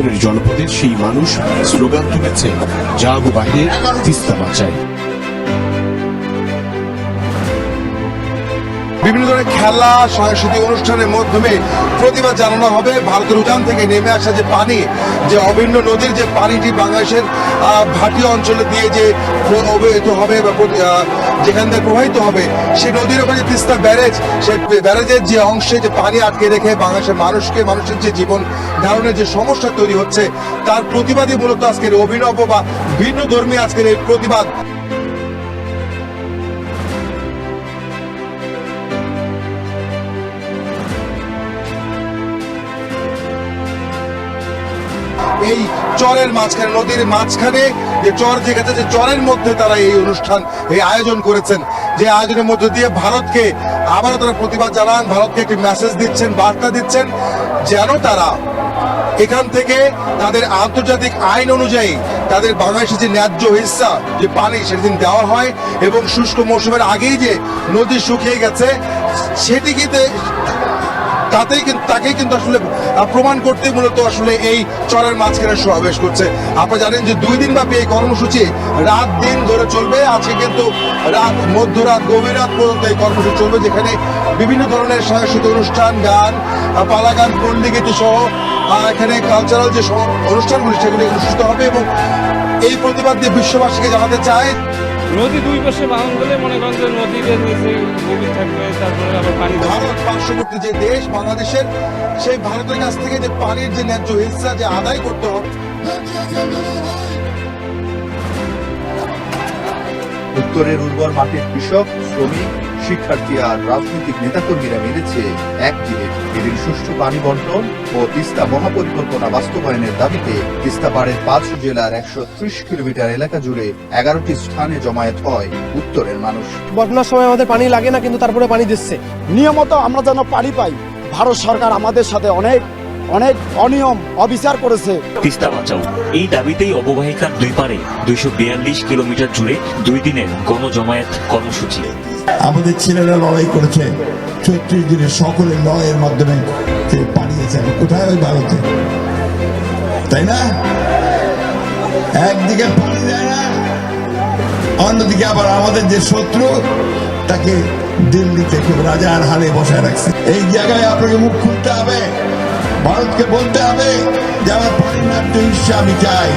উত্তরের জনপদের সেই মানুষ স্লোগান তুলেছে জাগো বাহিরে তিস্তা বাঁচায় বিভিন্ন ধরনের খেলা, সাংস্কৃতিক অনুষ্ঠানের মাধ্যমে প্রতিবাদ জানানো হবে। ভারতের উজান থেকে নেমে আসা যে পানি, যে অভিন্ন নদীর যে পানিটি বাংলাদেশের ভাটি অঞ্চলে দিয়ে যে অবহিত হবে বা যেখান থেকে প্রবাহিত হবে, সেই নদীর ওপরে তিস্তা ব্যারেজ সেই ব্যারেজের যে অংশে যে পানি আটকে রেখে বাংলাদেশের মানুষকে, মানুষের যে জীবন ধারণের যে সমস্যা তৈরি হচ্ছে, তার প্রতিবাদই মূলত আজকের অভিনব বা ভিন্ন ধর্মী আজকের এই প্রতিবাদ। এই চরের মাঝখানে, নদীর মাঝখানে, যে চর যেখানে যে চরের মধ্যে তারা এই অনুষ্ঠান, এই আয়োজন করেছেন। যে আয়োজনের মধ্য দিয়ে ভারতকে আবারও তারা প্রতিবাদ জানান, ভারতকে একটি মেসেজ দিচ্ছেন, বার্তা দিচ্ছেন, যেন তারা এখান থেকে তাদের আন্তর্জাতিক আইন অনুযায়ী তাদের বাংলাদেশের যে ন্যায্য হিস্সা যে পানি সেদিন দেওয়া হয় এবং শুষ্ক মৌসুমের আগেই যে নদী শুকিয়ে গেছে সেটিকে তাতেই কিন্তু তাকেই কিন্তু আসলে প্রমাণ করতে মূলত আসলে এই চরের মাঝখানে সমাবেশ করছে। আপনারা জানেন যে দুই দিন ব্যাপী এই কর্মসূচি রাত দিন ধরে চলবে। আজকে কিন্তু রাত মধ্যরাত গভীর রাত পর্যন্ত এই কর্মসূচি চলবে যেখানে বিভিন্ন ধরনের সাংস্কৃতিক অনুষ্ঠান গান আহ, পালা গান পল্লী সহ এখানে কালচারাল যে অনুষ্ঠানগুলি সেগুলি অনুষ্ঠিত হবে এবং এই প্রতিবাদ দিয়ে বিশ্ববাসীকে জানাতে চায় নদী দুই পাশে দিলে মনে করেন ভারত পার্শ্ববর্তী যে দেশ, বাংলাদেশের, সেই ভারতের কাছ থেকে যে পানির যে ন্যায্য হিস্সা যে আদায় করতে উত্তরের উর্বর মাটির কৃষক শ্রমিক শিক্ষার্থী আর রাজনৈতিক নেতাকর্মীরা মিলেছে একদিনে এদিন সুষ্ঠু পানি বন্টন ও তিস্তা মহাপরিকল্পনা বাস্তবায়নের দাবিতে তিস্তা পাড়ের পাঁচ জেলার একশো ত্রিশ কিলোমিটার এলাকা জুড়ে এগারোটি স্থানে জমায়েত হয় উত্তরের মানুষ। বন্যার সময় আমাদের পানি লাগে না কিন্তু তারপরে পানি দিচ্ছে। নিয়মত আমরা যেন পানি পাই। ভারত সরকার আমাদের সাথে অনেক অনেক অনিয়ম অবিচার করেছে। তিস্তা বাঁচাও। এই দাবিতেই অববাহিকার দুই পারে দুইশো বিয়াল্লিশ কিলোমিটার জুড়ে দুই দিনের গণজমায়েত কর্মসূচি। আমাদের ছেলেরা লড়াই করেছে। ছত্রিশ দিনের সকলে লড়াইয়ের মাধ্যমে সে পালিয়েছেন কোথায় ওই ভারতে? তাই না? একদিকে পানি দেয় না অন্যদিকে আবার আমাদের যে শত্রু তাকে দিল্লিতে খুব রাজার হালে বসায় রাখছে। এই জায়গায় আপনাকে মুখ খুলতে হবে। ভারতকে বলতে হবে যে আমার পানির ন্যায্য হিসেবে আমি চাই